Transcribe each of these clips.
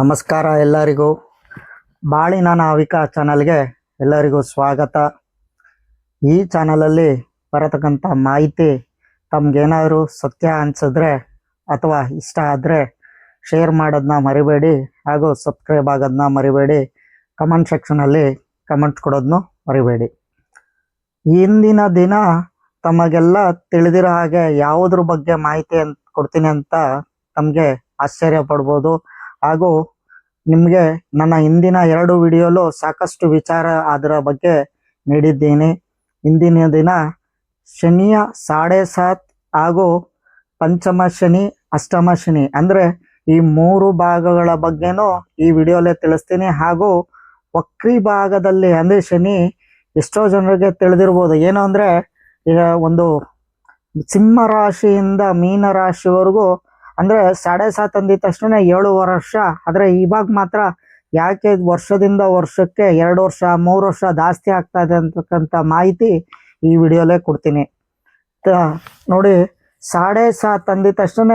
ನಮಸ್ಕಾರ ಎಲ್ಲರಿಗೂ. ಬಾಳಿನ ನಾವಿಕ ಚಾನಲ್ಗೆ ಎಲ್ಲರಿಗೂ ಸ್ವಾಗತ. ಈ ಚಾನಲಲ್ಲಿ ಬರತಕ್ಕಂಥ ಮಾಹಿತಿ ತಮಗೇನಾದರೂ ಸತ್ಯ ಅನ್ಸಿದ್ರೆ ಅಥವಾ ಇಷ್ಟ ಆದರೆ ಶೇರ್ ಮಾಡೋದನ್ನ ಮರಿಬೇಡಿ ಹಾಗೂ ಸಬ್ಸ್ಕ್ರೈಬ್ ಆಗೋದನ್ನ ಮರಿಬೇಡಿ. ಕಮೆಂಟ್ ಸೆಕ್ಷನಲ್ಲಿ ಕಮೆಂಟ್ಸ್ ಕೊಡೋದನ್ನು ಮರಿಬೇಡಿ. ಇಂದಿನ ದಿನ ತಮಗೆಲ್ಲ ತಿಳಿದಿರೋ ಹಾಗೆ ಯಾವುದ್ರ ಬಗ್ಗೆ ಮಾಹಿತಿ ಅಂತ ಕೊಡ್ತೀನಿ ಅಂತ ತಮಗೆ ಆಶ್ಚರ್ಯ ಪಡ್ಬೋದು. ಹಾಗೂ ನಿಮಗೆ ನನ್ನ ಹಿಂದಿನ ಎರಡು ವಿಡಿಯೋಲು ಸಾಕಷ್ಟು ವಿಚಾರ ಅದರ ಬಗ್ಗೆ ನೀಡಿದ್ದೀನಿ. ಇಂದಿನ ದಿನ ಶನಿಯ ಸಾಡೆ ಸಾತ್ ಹಾಗೂ ಪಂಚಮ ಶನಿ, ಅಷ್ಟಮ ಶನಿ ಅಂದರೆ ಈ ಮೂರು ಭಾಗಗಳ ಬಗ್ಗೆನೂ ಈ ವಿಡಿಯೋಲೇ ತಿಳಿಸ್ತೀನಿ. ಹಾಗೂ ವಕ್ರಿ ಭಾಗದಲ್ಲಿ ಅಂದರೆ ಶನಿ ಎಷ್ಟೋ ಜನರಿಗೆ ತಿಳಿದಿರ್ಬೋದು. ಏನು ಅಂದರೆ ಈಗ ಒಂದು ಸಿಂಹ ರಾಶಿಯಿಂದ ಮೀನ ರಾಶಿವರೆಗೂ ಅಂದ್ರೆ ಸಾಡೆ ಸಾತ್ ಅಂದಿದ ತಕ್ಷಣ ಏಳು ವರ್ಷ. ಆದ್ರೆ ಇವಾಗ ಮಾತ್ರ ಯಾಕೆ ವರ್ಷದಿಂದ ವರ್ಷಕ್ಕೆ ಎರಡು ವರ್ಷ, ಮೂರು ವರ್ಷ ಜಾಸ್ತಿ ಆಗ್ತಾ ಇದೆ ಅಂತಕ್ಕಂಥ ಮಾಹಿತಿ ಈ ವಿಡಿಯೋಲೇ ಕೊಡ್ತೀನಿ. ನೋಡಿ, ಸಾಡೆ ಸಾತ್ ಅಂದಿದ ತಕ್ಷಣ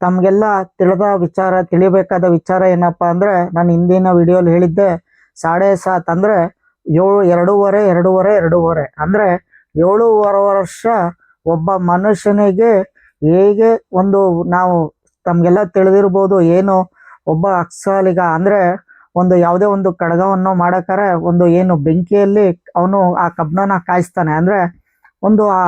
ತಮಗೆಲ್ಲ ತಿಳಿದ ವಿಚಾರ, ತಿಳಿಬೇಕಾದ ವಿಚಾರ ಏನಪ್ಪಾ ಅಂದ್ರೆ ನಾನು ಹಿಂದಿನ ವಿಡಿಯೋಲಿ ಹೇಳಿದ್ದೆ, ಸಾಡೆ ಸಾತ್ ಅಂದ್ರೆ ಏಳು, ಎರಡೂವರೆ ಎರಡೂವರೆ ಎರಡೂವರೆ. ಅಂದ್ರೆ ಏಳೂವರೆ ವರ್ಷ ಒಬ್ಬ ಮನುಷ್ಯನಿಗೆ ಹೇಗೆ ಒಂದು ನಾವು ತಮ್ಗೆಲ್ಲ ತಿಳಿದಿರ್ಬೋದು, ಏನು ಒಬ್ಬ ಅಕ್ಸಾಲಿಗ ಅಂದ್ರೆ ಒಂದು ಯಾವುದೇ ಒಂದು ಕಡಗವನ್ನು ಮಾಡಕ್ಕಾರೆ ಒಂದು ಏನು ಬೆಂಕಿಯಲ್ಲಿ ಅವನು ಆ ಕಬ್ಬನ ಕಾಯಿಸ್ತಾನೆ. ಅಂದ್ರೆ ಒಂದು ಆ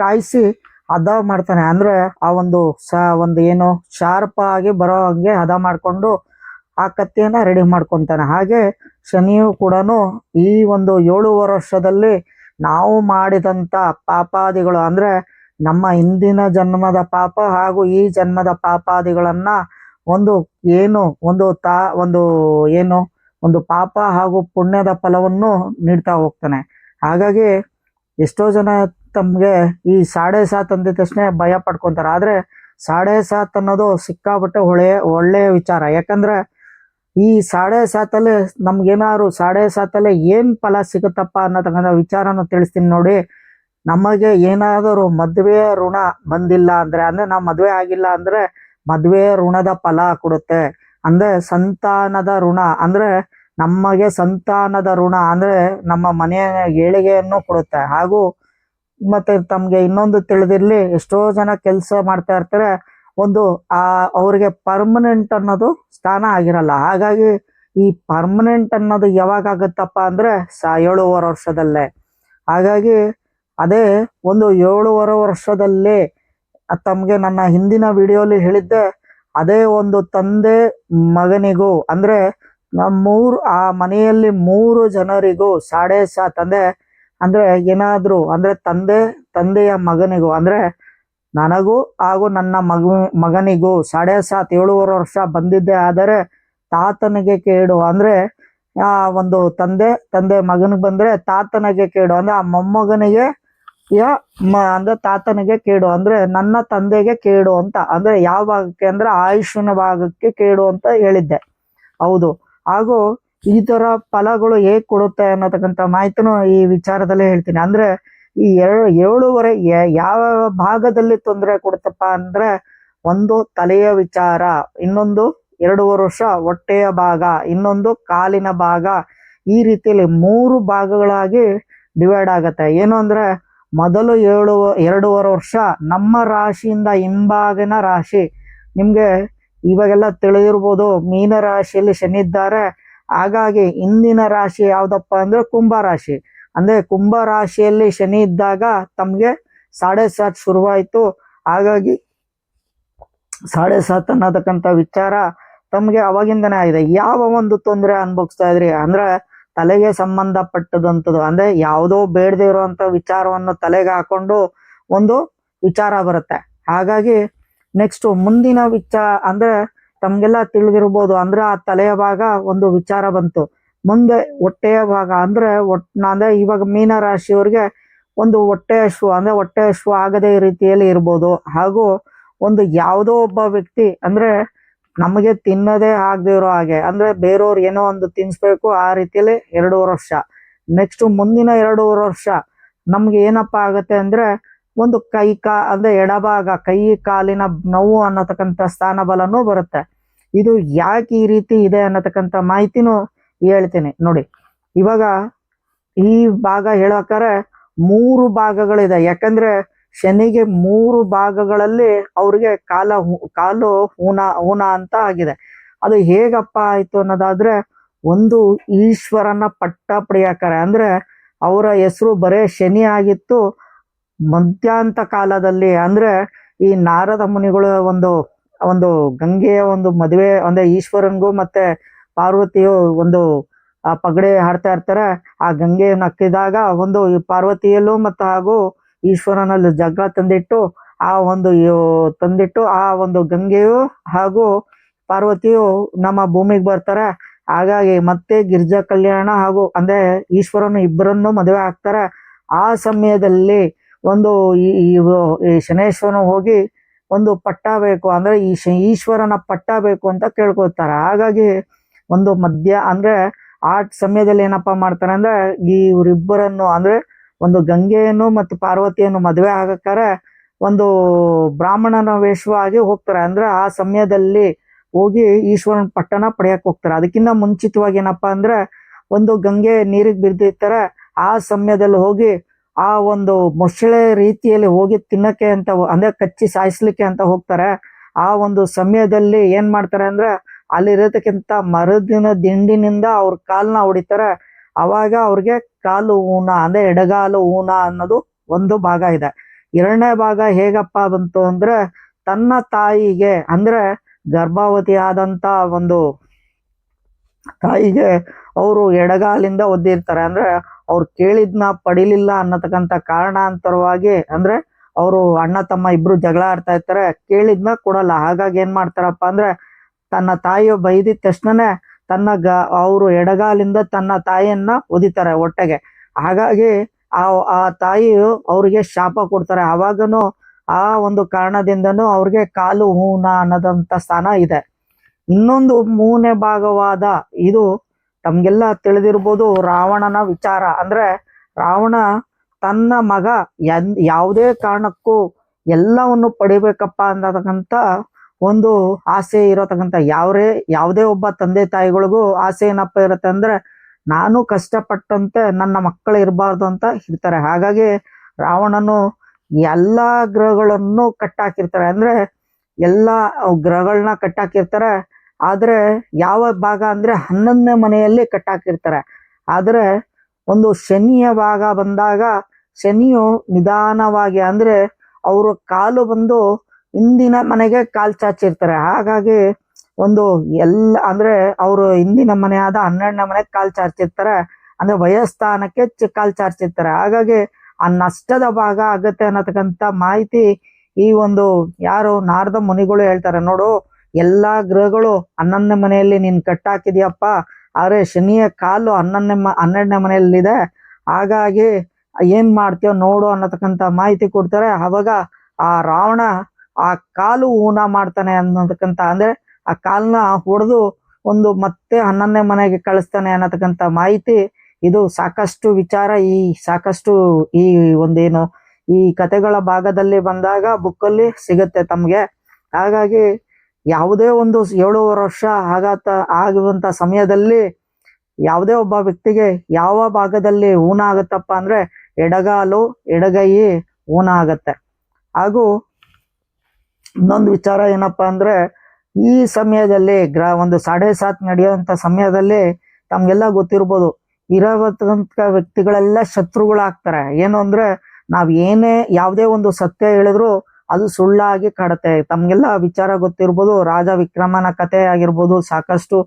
ಕಾಯಿಸಿ ಹದ ಮಾಡ್ತಾನೆ. ಅಂದ್ರೆ ಆ ಒಂದು ಸ ಒಂದು ಏನು ಶಾರ್ಪ್ ಆಗಿ ಬರೋ ಹಂಗೆ ಹದ ಮಾಡಿಕೊಂಡು ಆ ಕತ್ತಿಯನ್ನ ರೆಡಿ ಮಾಡ್ಕೊತಾನೆ. ಹಾಗೆ ಶನಿಯು ಕೂಡ ಈ ಒಂದು ಏಳುವರೆ ವರ್ಷದಲ್ಲಿ ನಾವು ಮಾಡಿದಂತ ಪಾಪಾದಿಗಳು ಅಂದ್ರೆ ನಮ್ಮ ಹಿಂದಿನ ಜನ್ಮದ ಪಾಪ ಹಾಗೂ ಈ ಜನ್ಮದ ಪಾಪಾದಿಗಳನ್ನ ಒಂದು ಏನು, ಒಂದು ತಾ, ಒಂದು ಏನು, ಒಂದು ಪಾಪ ಹಾಗೂ ಪುಣ್ಯದ ಫಲವನ್ನು ನೀಡ್ತಾ ಹೋಗ್ತಾನೆ. ಹಾಗಾಗಿ ಎಷ್ಟೋ ಜನ ತಮಗೆ ಈ ಸಾಡೆ ಸಾತ್ ಅಂದ ತಕ್ಷಣ ಭಯ ಪಡ್ಕೊತಾರೆ. ಆದ್ರೆ ಸಾಡೆ ಸಾತ್ ಅನ್ನೋದು ಸಿಕ್ಕಾಪಟ್ಟೆ ಒಳ್ಳೆಯ ಒಳ್ಳೆಯ ವಿಚಾರ. ಯಾಕಂದ್ರೆ ಈ ಸಾಡೆ ಸಾತಲ್ಲಿ ನಮ್ಗೇನಾದ್ರು ಸಾಡೆ ಸಾತಲ್ಲೇ ಏನ್ ಫಲ ಸಿಗುತ್ತಪ್ಪ ಅನ್ನತಕ್ಕಂಥ ವಿಚಾರನ ತಿಳಿಸ್ತೀನಿ ನೋಡಿ. ನಮಗೆ ಏನಾದರೂ ಮದುವೆಯ ಋಣ ಬಂದಿಲ್ಲ ಅಂದ್ರೆ ಅಂದ್ರೆ ನಾವು ಮದುವೆ ಆಗಿಲ್ಲ ಅಂದ್ರೆ ಮದುವೆ ಋಣದ ಫಲ ಕೊಡುತ್ತೆ. ಅಂದ್ರೆ ಸಂತಾನದ ಋಣ, ಅಂದ್ರೆ ನಮಗೆ ಸಂತಾನದ ಋಣ, ಅಂದ್ರೆ ನಮ್ಮ ಮನೆಯ ಏಳಿಗೆಯನ್ನು ಕೊಡುತ್ತೆ. ಹಾಗೂ ಮತ್ತೆ ತಮ್ಗೆ ಇನ್ನೊಂದು ತಿಳಿದಿರ್ಲಿ, ಎಷ್ಟೋ ಜನ ಕೆಲಸ ಮಾಡ್ತಾ ಇರ್ತಾರೆ, ಒಂದು ಆ ಅವ್ರಿಗೆ ಪರ್ಮನೆಂಟ್ ಅನ್ನೋದು ಸ್ಥಾನ ಆಗಿರಲ್ಲ. ಹಾಗಾಗಿ ಈ ಪರ್ಮನೆಂಟ್ ಅನ್ನೋದು ಯಾವಾಗ ಆಗುತ್ತಪ್ಪ ಅಂದ್ರೆ, ಸ ಏಳುವರೆ ವರ್ಷದಲ್ಲೇ. ಹಾಗಾಗಿ ಅದೇ ಒಂದು ಏಳುವರೆ ವರ್ಷದಲ್ಲಿ ತಮಗೆ ನನ್ನ ಹಿಂದಿನ ವಿಡಿಯೋಲಿ ಹೇಳಿದ್ದೆ, ಅದೇ ಒಂದು ತಂದೆ ಮಗನಿಗೂ, ಅಂದರೆ ಮೂರು ಆ ಮನೆಯಲ್ಲಿ ಮೂರು ಜನರಿಗೂ ಸಾಡೆ ಸಾ ತಂದೆ ಅಂದರೆ ಏನಾದರೂ, ಅಂದರೆ ತಂದೆ, ತಂದೆಯ ಮಗನಿಗೂ, ಅಂದರೆ ನನಗೂ ಹಾಗೂ ನನ್ನ ಮಗ, ಮಗನಿಗೂ ಸಾಡೆ ಸಾತ್ ಏಳುವರೆ ವರ್ಷ ಬಂದಿದ್ದೆ, ಆದರೆ ತಾತನಿಗೆ ಕೇಡು, ಅಂದರೆ, ಆ ಒಂದು ತಂದೆ ತಂದೆ ಮಗನಿಗೆ ಬಂದರೆ ತಾತನಿಗೆ ಕೇಡು, ಅಂದರೆ ಆ ಮೊಮ್ಮಗನಿಗೆ ಯಾ ಅಂದ್ರೆ ತಾತನಿಗೆ ಕೇಡು, ಅಂದ್ರೆ ನನ್ನ ತಂದೆಗೆ ಕೇಡು ಅಂತ, ಅಂದ್ರೆ ಯಾವ ಭಾಗಕ್ಕೆ, ಅಂದ್ರೆ ಆಯುಷ್ಯನ ಭಾಗಕ್ಕೆ ಕೇಡು ಅಂತ ಹೇಳಿದ್ದೆ. ಹೌದು. ಹಾಗೂ ಈ ತರ ಫಲಗಳು ಹೇಗ್ ಕೊಡುತ್ತೆ ಅನ್ನತಕ್ಕಂಥ ಮಾಹಿತಿನೂ ಈ ವಿಚಾರದಲ್ಲೇ ಹೇಳ್ತೀನಿ. ಅಂದ್ರೆ ಈ ಏಳು ಏಳುವರೆ ಯಾವ ಭಾಗದಲ್ಲಿ ತೊಂದರೆ ಕೊಡುತ್ತಪ್ಪ ಅಂದ್ರೆ ಒಂದು ತಲೆಯ ವಿಚಾರ, ಇನ್ನೊಂದು ಎರಡು ವರ್ಷ ಹೊಟ್ಟೆಯ ಭಾಗ, ಇನ್ನೊಂದು ಕಾಲಿನ ಭಾಗ, ಈ ರೀತಿಯಲ್ಲಿ ಮೂರು ಭಾಗಗಳಾಗಿ ಡಿವೈಡ್ ಆಗತ್ತೆ. ಏನು ಅಂದ್ರೆ ಮೊದಲು ಏಳು, ಎರಡೂವರೆ ವರ್ಷ ನಮ್ಮ ರಾಶಿಯಿಂದ ಹಿಂಭಾಗಿನ ರಾಶಿ. ನಿಮಗೆ ಇವಾಗೆಲ್ಲ ತಿಳಿದಿರ್ಬೋದು, ಮೀನ ರಾಶಿಯಲ್ಲಿ ಶನಿ ಇದ್ದಾರೆ ಹಾಗಾಗಿ ಇಂದಿನ ರಾಶಿ ಯಾವುದಪ್ಪ ಅಂದ್ರೆ ಕುಂಭ ರಾಶಿ. ಅಂದ್ರೆ ಕುಂಭ ರಾಶಿಯಲ್ಲಿ ಶನಿ ಇದ್ದಾಗ ತಮಗೆ ಸಾಡೆ ಸಾತ್ ಶುರುವಾಯಿತು. ಹಾಗಾಗಿ ಸಾಡೆ ಸಾತ್ ಅನ್ನತಕ್ಕಂಥ ವಿಚಾರ ತಮಗೆ ಅವಾಗಿಂದನೇ ಆಗಿದೆ. ಯಾವ ಒಂದು ತೊಂದರೆ ಅನುಭವಿಸ್ತಾ ಇದ್ರಿ? ಅಂದ್ರೆ ತಲೆಗೆ ಸಂಬಂಧಪಟ್ಟದಂಥದ್ದು ಅಂದ್ರೆ ಯಾವುದೋ ಬೇಡದೇ ಇರುವಂತ ವಿಚಾರವನ್ನು ತಲೆಗೆ ಹಾಕೊಂಡು ಒಂದು ವಿಚಾರ ಬರುತ್ತೆ. ಹಾಗಾಗಿ ನೆಕ್ಸ್ಟ್ ಮುಂದಿನ ವಿಚಾರ ಅಂದ್ರೆ ತಮ್ಗೆಲ್ಲ ತಿಳಿದಿರ್ಬೋದು, ಅಂದ್ರೆ ಆ ತಲೆಯ ಭಾಗ ಒಂದು ವಿಚಾರ ಬಂತು. ಮುಂದೆ ಹೊಟ್ಟೆಯ ಭಾಗ, ಅಂದ್ರೆ ಒಟ್, ಅಂದ್ರೆ ಇವಾಗ ಮೀನ ರಾಶಿಯವ್ರಿಗೆ ಒಂದು ಹೊಟ್ಟೆಯ ಶು ಅಂದ್ರೆ ಹೊಟ್ಟೆಯ ಶು ಆಗದೇ ರೀತಿಯಲ್ಲಿ ಇರ್ಬೋದು. ಹಾಗೂ ಒಂದು ಯಾವುದೋ ಒಬ್ಬ ವ್ಯಕ್ತಿ, ಅಂದ್ರೆ ನಮಗೆ ತಿನ್ನದೇ ಆಗದೆ ಇರೋ ಹಾಗೆ. ಅಂದ್ರೆ ಬೇರೆಯವ್ರು ಏನೋ ಒಂದು ತಿನ್ಸ್ಬೇಕು ಆ ರೀತಿಯಲ್ಲಿ ಎರಡೂವರೆ ವರ್ಷ. ನೆಕ್ಸ್ಟ್ ಮುಂದಿನ ಎರಡೂವರೆ ವರ್ಷ ನಮ್ಗೆ ಏನಪ್ಪ ಆಗತ್ತೆ ಅಂದ್ರೆ ಒಂದು ಕೈ ಕಾ, ಅಂದ್ರೆ ಎಡಭಾಗ, ಕೈ ಕಾಲಿನ ನೋವು ಅನ್ನತಕ್ಕಂಥ ಸ್ಥಾನ ಬಲನೂ ಬರುತ್ತೆ. ಇದು ಯಾಕೆ ಈ ರೀತಿ ಇದೆ ಅನ್ನತಕ್ಕಂಥ ಮಾಹಿತಿನೂ ಹೇಳ್ತೀನಿ. ನೋಡಿ, ಇವಾಗ ಈ ಭಾಗ ಹೇಳೋಕಾರೆ ಮೂರು ಭಾಗಗಳಿದೆ. ಯಾಕಂದ್ರೆ ಶನಿಗೆ ಮೂರು ಭಾಗಗಳಲ್ಲಿ ಅವ್ರಿಗೆ ಕಾಲ ಕಾಲು ಹೂನ ಹೂನ ಅಂತ ಆಗಿದೆ. ಅದು ಹೇಗಪ್ಪ ಆಯ್ತು ಅನ್ನೋದಾದ್ರೆ, ಒಂದು ಈಶ್ವರನ ಪಟ್ಟ ಪಡೆಯಾಕರೆ. ಅಂದ್ರೆ ಅವರ ಹೆಸರು ಬರೇ ಶನಿ ಆಗಿತ್ತು. ಮಧ್ಯಾಂತ ಕಾಲದಲ್ಲಿ ಅಂದ್ರೆ ಈ ನಾರದ ಮುನಿಗಳು ಒಂದು ಒಂದು ಗಂಗೆಯ ಒಂದು ಮದುವೆ, ಅಂದರೆ ಈಶ್ವರನಿಗೂ ಮತ್ತೆ ಪಾರ್ವತಿಯು ಒಂದು, ಆ ಪಗಡೆ ಹಾಡ್ತಾ ಇರ್ತಾರೆ. ಆ ಗಂಗೆಯನ್ನು ಹಕ್ಕಿದಾಗ ಒಂದು ಪಾರ್ವತಿಯಲ್ಲೂ ಮತ್ತು ಹಾಗೂ ಈಶ್ವರನಲ್ಲಿ ಜಗಳ ತಂದಿಟ್ಟು ಆ ಒಂದು ತಂದಿಟ್ಟು ಆ ಒಂದು ಗಂಗೆಯು ಹಾಗೂ ಪಾರ್ವತಿಯು ನಮ್ಮ ಭೂಮಿಗೆ ಬರ್ತಾರೆ. ಹಾಗಾಗಿ ಮತ್ತೆ ಗಿರಿಜಾ ಕಲ್ಯಾಣ ಹಾಗೂ ಅಂದ್ರೆ ಈಶ್ವರನು ಇಬ್ಬರನ್ನು ಮದುವೆ ಆಗ್ತಾರೆ. ಆ ಸಮಯದಲ್ಲಿ ಒಂದು ಈ ಶನೇಶ್ವರನು ಹೋಗಿ ಒಂದು ಪಟ್ಟ ಬೇಕು ಅಂದ್ರೆ ಈ ಈಶ್ವರನ ಪಟ್ಟ ಬೇಕು ಅಂತ ಕೇಳ್ಕೊತಾರೆ ಹಾಗಾಗಿ ಒಂದು ಮಧ್ಯ ಅಂದ್ರೆ ಆ ಸಮಯದಲ್ಲಿ ಏನಪ್ಪಾ ಮಾಡ್ತಾರೆ ಅಂದ್ರೆ ಇವರಿಬ್ಬರನ್ನು ಅಂದ್ರೆ ಒಂದು ಗಂಗೆಯನ್ನು ಮತ್ತು ಪಾರ್ವತಿಯನ್ನು ಮದುವೆ ಆಗಕ್ಕಾರೆ ಒಂದು ಬ್ರಾಹ್ಮಣನ ವೇಷವಾಗಿ ಹೋಗ್ತಾರೆ. ಅಂದ್ರೆ ಆ ಸಮಯದಲ್ಲಿ ಹೋಗಿ ಈಶ್ವರನ ಪಟ್ಟಣ ಪಡೆಯಕ್ಕೆ ಹೋಗ್ತಾರೆ. ಅದಕ್ಕಿಂತ ಮುಂಚಿತವಾಗಿ ಏನಪ್ಪಾ ಅಂದ್ರೆ ಒಂದು ಗಂಗೆ ನೀರಿಗೆ ಬಿದ್ದಿರ್ತಾರೆ. ಆ ಸಮಯದಲ್ಲಿ ಹೋಗಿ ಆ ಒಂದು ಮೊಸಳೆ ರೀತಿಯಲ್ಲಿ ಹೋಗಿ ತಿನ್ನಕ್ಕೆ ಅಂತ ಅಂದ್ರೆ ಕಚ್ಚಿ ಸಾಯಿಸ್ಲಿಕ್ಕೆ ಅಂತ ಹೋಗ್ತಾರೆ. ಆ ಒಂದು ಸಮಯದಲ್ಲಿ ಏನ್ ಮಾಡ್ತಾರೆ ಅಂದ್ರೆ ಅಲ್ಲಿರತಕ್ಕಂತ ಮರದಿನ ದಿಂಡಿನಿಂದ ಅವ್ರ ಕಾಲ್ನ ಹೊಡಿತಾರೆ. ಅವಾಗ ಅವ್ರಿಗೆ ಕಾಲು ಊನ, ಅಂದ್ರೆ ಎಡಗಾಲು ಊನ ಅನ್ನೋದು ಒಂದು ಭಾಗ ಇದೆ. ಎರಡನೇ ಭಾಗ ಹೇಗಪ್ಪ ಬಂತು ಅಂದ್ರೆ ತನ್ನ ತಾಯಿಗೆ, ಅಂದ್ರೆ ಗರ್ಭಾವತಿ ಆದಂತ ಒಂದು ತಾಯಿಗೆ ಅವರು ಎಡಗಾಲಿಂದ ಒದ್ದಿರ್ತಾರೆ. ಅಂದ್ರೆ ಅವ್ರು ಕೇಳಿದ್ನ ಪಡಿಲಿಲ್ಲ ಅನ್ನತಕ್ಕಂತ ಕಾರಣಾಂತರವಾಗಿ, ಅಂದ್ರೆ ಅವರು ಅಣ್ಣ, ತಮ್ಮ ಇಬ್ರು ಜಗಳ ಆಡ್ತಾ ಇರ್ತಾರೆ. ಕೇಳಿದ್ನ ಕೊಡಲ್ಲ. ಹಾಗಾಗಿ ಏನ್ ಮಾಡ್ತಾರಪ್ಪ ಅಂದ್ರೆ ತನ್ನ ತಾಯಿಯ ಬೈದಿದ ತಕ್ಷಣನೇ ತನ್ನ ಗ, ಅವರು ಎಡಗಾಲಿಂದ ತನ್ನ ತಾಯಿಯನ್ನ ಒದಿತಾರೆ ಹೊಟ್ಟೆಗೆ. ಹಾಗಾಗಿ ಆ ಆ ತಾಯಿಯು ಅವ್ರಿಗೆ ಶಾಪ ಕೊಡ್ತಾರೆ. ಅವಾಗನು ಆ ಒಂದು ಕಾರಣದಿಂದನೂ ಅವ್ರಿಗೆ ಕಾಲು ಹೂನ ಅನ್ನೋದಂತ ಸ್ಥಾನ ಇದೆ. ಇನ್ನೊಂದು ಮೂನೇ ಭಾಗವಾದ ಇದು ತಮ್ಗೆಲ್ಲ ತಿಳಿದಿರ್ಬೋದು ರಾವಣನ ವಿಚಾರ. ಅಂದ್ರೆ ರಾವಣ ತನ್ನ ಮಗ ಯಾವುದೇ ಕಾರಣಕ್ಕೂ ಎಲ್ಲವನ್ನು ಪಡಿಬೇಕಪ್ಪ ಅನ್ನತಕ್ಕಂಥ ಒಂದು ಆಸೆ ಇರತಕ್ಕಂಥ ಯಾವ್ರೇ, ಯಾವುದೇ ಒಬ್ಬ ತಂದೆ ತಾಯಿಗಳಿಗೂ ಆಸೆ ಏನಪ್ಪ ಇರುತ್ತೆ ಅಂದ್ರೆ, ನಾನು ಕಷ್ಟಪಟ್ಟಂತೆ ನನ್ನ ಮಕ್ಕಳು ಇರಬಾರ್ದು ಅಂತ ಇರ್ತಾರೆ ಹಾಗಾಗಿ ರಾವಣನು ಎಲ್ಲಾ ಗ್ರಹಗಳನ್ನು ಕಟ್ಟಾಕಿರ್ತಾರೆ. ಅಂದ್ರೆ ಎಲ್ಲಾ ಗ್ರಹಗಳನ್ನ ಕಟ್ಟಾಕಿರ್ತಾರೆ. ಆದರೆ ಯಾವ ಭಾಗ ಅಂದ್ರೆ ಹನ್ನೊಂದನೇ ಮನೆಯಲ್ಲಿ ಕಟ್ಟಾಕಿರ್ತಾರೆ. ಆದರೆ ಒಂದು ಶನಿಯ ಭಾಗ ಬಂದಾಗ, ಶನಿಯು ನಿಧಾನವಾಗಿ ಅಂದ್ರೆ ಅವರು ಕಾಲು ಬಂದು ಹಿಂದಿನ ಮನೆಗೆ ಕಾಲ್ ಚಾಚಿರ್ತಾರೆ ಹಾಗಾಗಿ ಒಂದು ಎಲ್ಲ ಅಂದ್ರೆ ಅವರು ಹಿಂದಿನ ಮನೆ ಆದ ಹನ್ನೆರಡನೇ ಮನೆಗೆ ಕಾಲ್ ಚಾಚಿರ್ತಾರೆ ಅಂದ್ರೆ ವಯಸ್ಥಾನಕ್ಕೆ ಕಾಲ್ ಚಾಚಿರ್ತಾರೆ ಹಾಗಾಗಿ ಆ ನಷ್ಟದ ಭಾಗ ಆಗತ್ತೆ ಅನ್ನತಕ್ಕಂತ ಮಾಹಿತಿ ಈ ಒಂದು ಯಾರು ನಾರದ ಮುನಿಗಳು ಹೇಳ್ತಾರೆ. ನೋಡು, ಎಲ್ಲಾ ಗ್ರಹಗಳು ಹನ್ನೊಂದನೇ ಮನೆಯಲ್ಲಿ ನೀನ್ ಕಟ್ಟಾಕಿದ್ಯಪ್ಪ. ಆದ್ರೆ ಶನಿಯ ಕಾಲು ಹನ್ನೊಂದನೇ ಹನ್ನೆರಡನೇ ಮನೆಯಲ್ಲಿದೆ. ಹಾಗಾಗಿ ಏನ್ ಮಾಡ್ತೀಯೋ ನೋಡು ಅನ್ನತಕ್ಕಂತ ಮಾಹಿತಿ ಕೊಡ್ತಾರೆ. ಅವಾಗ ಆ ರಾವಣ ಆ ಕಾಲು ಊನ ಮಾಡ್ತಾನೆ ಅನ್ನೋದಕ್ಕಂತ, ಅಂದ್ರೆ ಆ ಕಾಲನ್ನ ಹೊಡೆದು ಒಂದು ಮತ್ತೆ ಹನ್ನೊಂದನೇ ಮನೆಗೆ ಕಳಿಸ್ತಾನೆ ಅನ್ನತಕ್ಕಂತ ಮಾಹಿತಿ ಇದು ಸಾಕಷ್ಟು ವಿಚಾರ. ಈ ಸಾಕಷ್ಟು ಈ ಒಂದೇನು ಈ ಕತೆಗಳ ಭಾಗದಲ್ಲಿ ಬಂದಾಗ ಬುಕ್ಕಲ್ಲಿ ಸಿಗುತ್ತೆ ತಮಗೆ. ಹಾಗಾಗಿ ಯಾವುದೇ ಒಂದು ಏಳುವರೆ ವರ್ಷ ಆಗತ್ತ ಆಗುವಂತ ಸಮಯದಲ್ಲಿ ಯಾವುದೇ ಒಬ್ಬ ವ್ಯಕ್ತಿಗೆ ಯಾವ ಭಾಗದಲ್ಲಿ ಊನ ಆಗುತ್ತಪ್ಪ ಅಂದ್ರೆ ಎಡಗಾಲು, ಎಡಗೈ ಊನ ಆಗತ್ತೆ. ಹಾಗೂ ಇನ್ನೊಂದು ವಿಚಾರ ಏನಪ್ಪಾ ಅಂದ್ರೆ, ಈ ಸಮಯದಲ್ಲಿ ಗ್ರ, ಒಂದು ಸಾಡೆ ಸಾತ್ ನಡೆಯುವಂತ ಸಮಯದಲ್ಲಿ ತಮ್ಗೆಲ್ಲ ಗೊತ್ತಿರ್ಬೋದು ಇರತಕ್ಕಂತ ವ್ಯಕ್ತಿಗಳೆಲ್ಲ ಶತ್ರುಗಳಾಗ್ತಾರೆ. ಏನು ಅಂದ್ರೆ, ನಾವ್ ಏನೇ ಯಾವುದೇ ಒಂದು ಸತ್ಯ ಹೇಳಿದ್ರು ಅದು ಸುಳ್ಳಾಗಿ ಕಾಡುತ್ತೆ. ತಮ್ಗೆಲ್ಲ ವಿಚಾರ ಗೊತ್ತಿರ್ಬೋದು, ರಾಜ ವಿಕ್ರಮನ ಕತೆ ಆಗಿರ್ಬೋದು, ಸಾಕಷ್ಟು,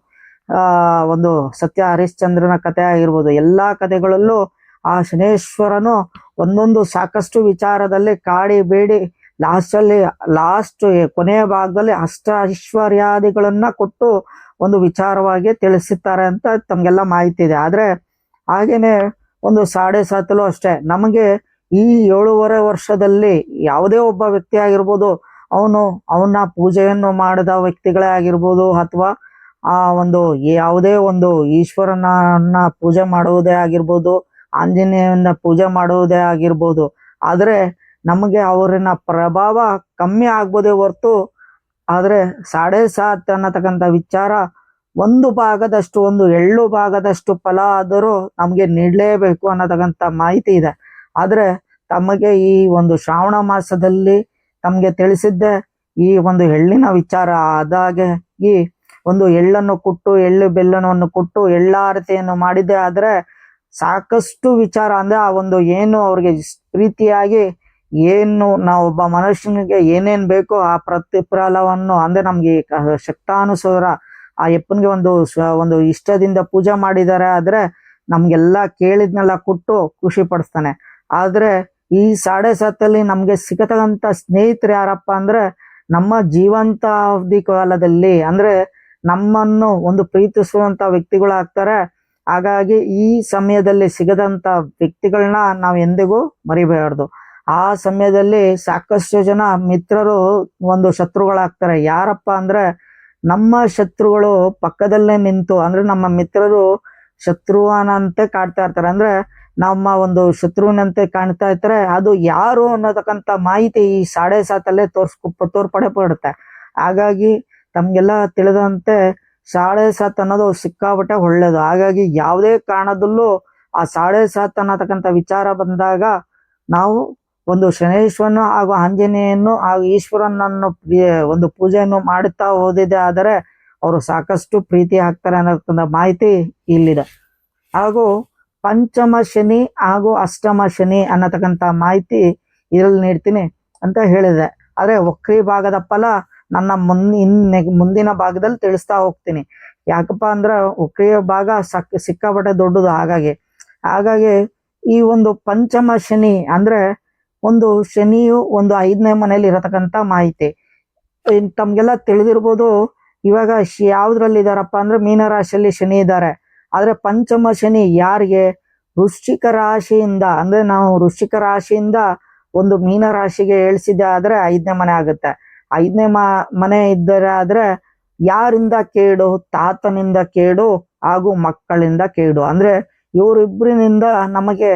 ಆ, ಒಂದು ಸತ್ಯ ಹರಿಶ್ಚಂದ್ರನ ಕತೆ ಆಗಿರ್ಬೋದು, ಎಲ್ಲಾ ಕಥೆಗಳಲ್ಲೂ ಆ ಶನೇಶ್ವರನು ಒಂದೊಂದು ಸಾಕಷ್ಟು ವಿಚಾರದಲ್ಲಿ ಕಾಡಿ ಬೇಡಿ ಲಾಸ್ಟ್ ಅಲ್ಲಿ ಲಾಸ್ಟ್ ಕೊನೆಯ ಭಾಗದಲ್ಲಿ ಅಷ್ಟ ಐಶ್ವರ್ಯಾದಿಗಳನ್ನ ಕೊಟ್ಟು ಒಂದು ವಿಚಾರವಾಗಿ ತಿಳಿಸುತ್ತಾರೆ ಅಂತ ತಮಗೆಲ್ಲ ಮಾಹಿತಿ ಇದೆ. ಆದರೆ ಹಾಗೆಯೇ ಒಂದು ಸಾಡೆ ಸಾತಲು ಅಷ್ಟೇ, ನಮಗೆ ಈ ಏಳೂವರೆ ವರ್ಷದಲ್ಲಿ ಯಾವುದೇ ಒಬ್ಬ ವ್ಯಕ್ತಿ ಆಗಿರ್ಬೋದು, ಅವನು ಅವನ ಪೂಜೆಯನ್ನು ಮಾಡಿದ ವ್ಯಕ್ತಿಗಳೇ ಆಗಿರ್ಬೋದು, ಅಥವಾ ಆ ಒಂದು ಯಾವುದೇ ಒಂದು ಈಶ್ವರನನ್ನ ಪೂಜೆ ಮಾಡುವುದೇ ಆಗಿರ್ಬೋದು, ಆಂಜನೇಯನ ಪೂಜೆ ಮಾಡುವುದೇ ಆಗಿರ್ಬೋದು, ಆದ್ರೆ ನಮಗೆ ಅವರಿನ ಪ್ರಭಾವ ಕಮ್ಮಿ ಆಗ್ಬೋದೇ ಹೊರತು ಆದರೆ ಸಾಡೆ ಸಾತ್ ಅನ್ನತಕ್ಕಂಥ ವಿಚಾರ ಒಂದು ಭಾಗದಷ್ಟು ಒಂದು ಎಳ್ಳು ಭಾಗದಷ್ಟು ಫಲ ಆದರೂ ನಮಗೆ ನೀಡಲೇಬೇಕು ಅನ್ನತಕ್ಕಂಥ ಮಾಹಿತಿ ಇದೆ. ಆದರೆ ತಮಗೆ ಈ ಒಂದು ಶ್ರಾವಣ ಮಾಸದಲ್ಲಿ ತಮಗೆ ತಿಳಿಸಿದ್ದೆ ಈ ಒಂದು ಎಳ್ಳಿನ ವಿಚಾರ ಆದಾಗೆ ಈ ಒಂದು ಎಳ್ಳನ್ನು ಕೊಟ್ಟು, ಎಳ್ಳು ಬೆಲ್ಲನವನ್ನು ಕೊಟ್ಟು, ಎಳ್ಳಾರತಿಯನ್ನು ಮಾಡಿದ್ದೆ. ಆದರೆ ಸಾಕಷ್ಟು ವಿಚಾರ ಅಂದರೆ ಆ ಒಂದು ಏನು ಅವ್ರಿಗೆ ಪ್ರೀತಿಯಾಗಿ ಏನು ನಾವು ಒಬ್ಬ ಮನುಷ್ಯನಿಗೆ ಏನೇನ್ ಬೇಕೋ ಆ ಪ್ರತಿಫಲವನ್ನು, ಅಂದ್ರೆ ನಮ್ಗೆ ಶಕ್ತಾನುಸಾರ ಆ ಯಪ್ಪನ್ಗೆ ಒಂದು ಒಂದು ಇಷ್ಟದಿಂದ ಪೂಜೆ ಮಾಡಿದ್ದಾರೆ ಆದ್ರೆ ನಮಗೆಲ್ಲ ಕೇಳಿದ್ನೆಲ್ಲ ಕೊಟ್ಟು ಖುಷಿ ಪಡಿಸ್ತಾನೆ. ಆದ್ರೆ ಈ ಸಾಡೆ ಸಾತಲ್ಲಿ ನಮ್ಗೆ ಸಿಗತಕ್ಕಂಥ ಸ್ನೇಹಿತರು ಯಾರಪ್ಪ ಅಂದ್ರೆ ನಮ್ಮ ಜೀವಂತಾವಧಿ ಕಾಲದಲ್ಲಿ ಅಂದ್ರೆ ನಮ್ಮನ್ನು ಒಂದು ಪ್ರೀತಿಸುವಂತ ವ್ಯಕ್ತಿಗಳಾಗ್ತಾರೆ. ಹಾಗಾಗಿ ಈ ಸಮಯದಲ್ಲಿ ಸಿಗದಂತ ವ್ಯಕ್ತಿಗಳನ್ನ ನಾವು ಎಂದಿಗೂ ಮರಿಬಾರ್ದು. ಆ ಸಮಯದಲ್ಲಿ ಸಾಕಷ್ಟು ಜನ ಮಿತ್ರರು ಒಂದು ಶತ್ರುಗಳಾಗ್ತಾರೆ. ಯಾರಪ್ಪ ಅಂದ್ರೆ ನಮ್ಮ ಶತ್ರುಗಳು ಪಕ್ಕದಲ್ಲೇ ನಿಂತು ಅಂದ್ರೆ ನಮ್ಮ ಮಿತ್ರರು ಶತ್ರುವನಂತೆ ಕಾಡ್ತಾ ಇರ್ತಾರೆ. ಅಂದ್ರೆ ನಮ್ಮ ಒಂದು ಶತ್ರುವಿನಂತೆ ಕಾಣ್ತಾ ಇರ್ತಾರೆ. ಅದು ಯಾರು ಅನ್ನೋತಕ್ಕಂಥ ಮಾಹಿತಿ ಈ ಸಾಡೆ ಸಾತಲ್ಲೇ ತೋರ್ಸ್ಕೊ ತೋರ್ಪಡೆ ಪಡುತ್ತೆ ಹಾಗಾಗಿ ತಮ್ಗೆಲ್ಲ ತಿಳಿದಂತೆ ಸಾಡೆ ಸಾತ್ ಅನ್ನೋದು ಸಿಕ್ಕಾಪಟ್ಟೆ ಒಳ್ಳೇದು. ಹಾಗಾಗಿ ಯಾವುದೇ ಕಾರಣದಲ್ಲೂ ಆ ಸಾಡೆ ಸಾತ್ ಅನ್ನತಕ್ಕಂಥ ವಿಚಾರ ಬಂದಾಗ ನಾವು ಒಂದು ಶನೇಶ್ವರನು ಹಾಗೂ ಆಂಜನೇಯನ್ನು ಹಾಗೂ ಈಶ್ವರನನ್ನು ಒಂದು ಪೂಜೆಯನ್ನು ಮಾಡುತ್ತಾ ಹೋದಿದೆ. ಆದರೆ ಅವರು ಸಾಕಷ್ಟು ಪ್ರೀತಿ ಆಗ್ತಾರೆ ಅನ್ನತಕ್ಕಂಥ ಮಾಹಿತಿ ಇಲ್ಲಿದೆ. ಹಾಗೂ ಪಂಚಮ ಶನಿ ಹಾಗೂ ಅಷ್ಟಮ ಶನಿ ಅನ್ನತಕ್ಕಂಥ ಮಾಹಿತಿ ಇದರಲ್ಲಿ ನೀಡ್ತೀನಿ ಅಂತ ಹೇಳಿದೆ. ಆದರೆ ಒಕ್ರಿ ಭಾಗದ ಫಲ ನನ್ನ ಮುನ್ ಮುಂದಿನ ಭಾಗದಲ್ಲಿ ತಿಳಿಸ್ತಾ ಹೋಗ್ತೀನಿ. ಯಾಕಪ್ಪ ಅಂದ್ರೆ ಒಕ್ರಿಯ ಭಾಗ ಸಕ್, ಸಿಕ್ಕಾಪಟ್ಟೆ ದೊಡ್ಡದು. ಹಾಗಾಗಿ ಹಾಗಾಗಿ ಈ ಒಂದು ಪಂಚಮ ಶನಿ ಅಂದ್ರೆ ಒಂದು ಶನಿಯು ಒಂದು ಐದನೇ ಮನೆಯಲ್ಲಿ ಇರತಕ್ಕಂತ ಮಾಹಿತಿ. ತಮಗೆಲ್ಲ ತಿಳಿದಿರ್ಬೋದು, ಇವಾಗ ಯಾವ್ದ್ರಲ್ಲಿ ಇದಾರಪ್ಪ ಅಂದ್ರೆ ಮೀನರಾಶಿಯಲ್ಲಿ ಶನಿ ಇದ್ದಾರೆ ಆದ್ರೆ ಪಂಚಮ ಶನಿ ಯಾರಿಗೆ? ವೃಶ್ಚಿಕ ರಾಶಿಯಿಂದ, ಅಂದ್ರೆ ನಾವು ವೃಶ್ಚಿಕ ರಾಶಿಯಿಂದ ಒಂದು ಮೀನ ರಾಶಿಗೆ ಏಳ್ಸಿದೆ ಆದ್ರೆ ಐದನೇ ಮನೆ ಆಗುತ್ತೆ. ಐದನೇ ಮನೆ ಇದ್ದರೆ ಆದ್ರೆ ಯಾರಿಂದ ಕೇಡು? ತಾತನಿಂದ ಕೇಡು ಹಾಗೂ ಮಕ್ಕಳಿಂದ ಕೇಡು. ಅಂದ್ರೆ ಇವರಿಬ್ಬರಿನಿಂದ ನಮಗೆ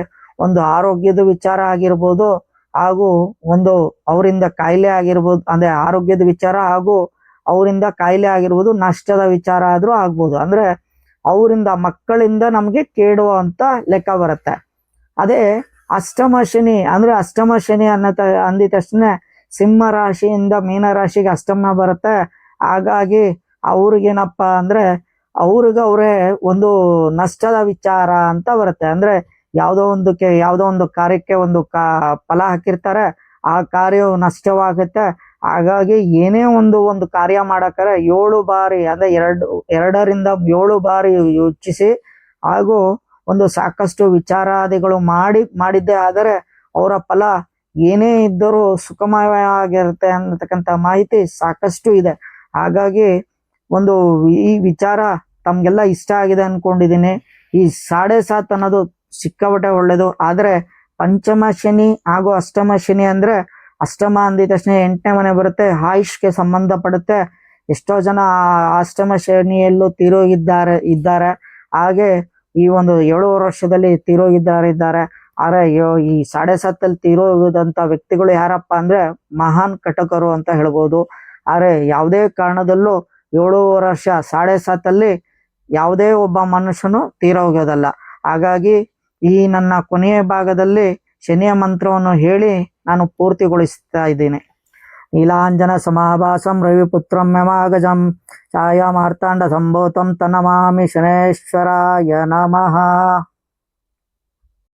ಒಂದು ಆರೋಗ್ಯದ ವಿಚಾರ ಆಗಿರ್ಬೋದು ಹಾಗೂ ಒಂದು ಅವರಿಂದ ಕಾಯಿಲೆ ಆಗಿರ್ಬೋದು, ಅಂದ್ರೆ ಆರೋಗ್ಯದ ವಿಚಾರ ಹಾಗೂ ಅವರಿಂದ ಕಾಯಿಲೆ ಆಗಿರ್ಬೋದು, ನಷ್ಟದ ವಿಚಾರ ಆದ್ರೂ ಆಗ್ಬೋದು. ಅಂದ್ರೆ ಅವರಿಂದ, ಮಕ್ಕಳಿಂದ ನಮಗೆ ಕೇಡು ಅಂತ ಲೆಕ್ಕ ಬರುತ್ತೆ. ಅದೇ ಅಷ್ಟಮ ಶನಿ, ಅಂದ್ರೆ ಅಷ್ಟಮ ಶನಿ ಅನ್ನೋ ತ- ಅಂದಿದ ತಕ್ಷಣ ಸಿಂಹ ರಾಶಿಯಿಂದ ಮೀನ ರಾಶಿಗೆ ಅಷ್ಟಮ ಬರುತ್ತೆ. ಹಾಗಾಗಿ ಅವ್ರಿಗೇನಪ್ಪ ಅಂದ್ರೆ ಅವ್ರಿಗೆ ಅವರೇ ಒಂದು ನಷ್ಟದ ವಿಚಾರ ಅಂತ ಬರುತ್ತೆ. ಅಂದ್ರೆ ಯಾವುದೋ ಒಂದಕ್ಕೆ, ಯಾವುದೋ ಒಂದು ಕಾರ್ಯಕ್ಕೆ ಒಂದು ಕಾ, ಫಲ ಹಾಕಿರ್ತಾರೆ, ಆ ಕಾರ್ಯವು ನಷ್ಟವಾಗುತ್ತೆ. ಹಾಗಾಗಿ ಏನೇ ಒಂದು ಒಂದು ಕಾರ್ಯ ಮಾಡಕ್ಕಾರೆ ಏಳು ಬಾರಿ, ಅಂದ್ರೆ ಎರಡು, ಎರಡರಿಂದ ಏಳು ಬಾರಿ ಯೋಚಿಸಿ, ಹಾಗೂ ಒಂದು ಸಾಕಷ್ಟು ವಿಚಾರಾದಿಗಳು ಮಾಡಿ, ಮಾಡಿದ್ದೆ ಆದರೆ ಅವರ ಫಲ ಏನೇ ಇದ್ದರೂ ಸುಖಮಯವಾಗಿರುತ್ತೆ ಅನ್ನತಕ್ಕಂಥ ಮಾಹಿತಿ ಸಾಕಷ್ಟು ಇದೆ. ಹಾಗಾಗಿ ಒಂದು ಈ ವಿಚಾರ ತಮಗೆಲ್ಲ ಇಷ್ಟ ಆಗಿದೆ ಅಂದ್ಕೊಂಡಿದ್ದೀನಿ ಈ ಸಾಡೆ ಸಾತ್ ಅನ್ನೋದು ಸಿಕ್ಕಾಪಟ್ಟೆ ಒಳ್ಳೇದು. ಆದರೆ ಪಂಚಮ ಶನಿ ಹಾಗೂ ಅಷ್ಟಮ ಶನಿ ಅಂದ್ರೆ ಅಷ್ಟಮ ಅಂದಿದ ತಕ್ಷಣ ಎಂಟನೇ ಮನೆ ಬರುತ್ತೆ, ಆಯುಷ್ಗೆ ಸಂಬಂಧಪಡುತ್ತೆ. ಎಷ್ಟೋ ಜನ ಅಷ್ಟಮ ಶನಿಯಲ್ಲೂ ತೀರೋಗಿದ್ದಾರೆ, ಇದ್ದಾರೆ. ಹಾಗೆ ಈ ಒಂದು ಏಳುವರೆ ವರ್ಷದಲ್ಲಿ ತೀರೋಗಿದ್ದಾರೆ, ಇದ್ದಾರೆ. ಆದ್ರೆ ಈ ಸಾಡೆ ಸತ್ತಲ್ಲಿ ತೀರೋಗದಂತ ವ್ಯಕ್ತಿಗಳು ಯಾರಪ್ಪ ಅಂದ್ರೆ ಮಹಾನ್ ಕಟಕರು ಅಂತ ಹೇಳ್ಬೋದು. ಆದರೆ ಯಾವುದೇ ಕಾರಣದಲ್ಲೂ ಏಳುವರೆ ವರ್ಷ ಸಾಡೆ ಸತ್ತಲ್ಲಿ ಯಾವುದೇ ಒಬ್ಬ ಮನುಷ್ಯನು ತೀರೋಗೋದಲ್ಲ ಹಾಗಾಗಿ ಈ ನನ್ನ ಕೊನೆಯ ಭಾಗದಲ್ಲಿ ಶನಿಯ ಮಂತ್ರವನ್ನು ಹೇಳಿ ನಾನು ಪೂರ್ತಿಗೊಳಿಸ್ತಾ ಇದ್ದೇನೆ. ನೀಲಾಂಜನ ಸಮಾಭಾಸಂ ರವಿಪುತ್ರಂ ಯಮಾಗಜಂ ಛಾಯಾ ಮಾರ್ತಾಂಡ ಸಂಭೂತಂ ತನಮಾಮಿ ಶನೇಶ್ವರಾಯ ನಮಃ.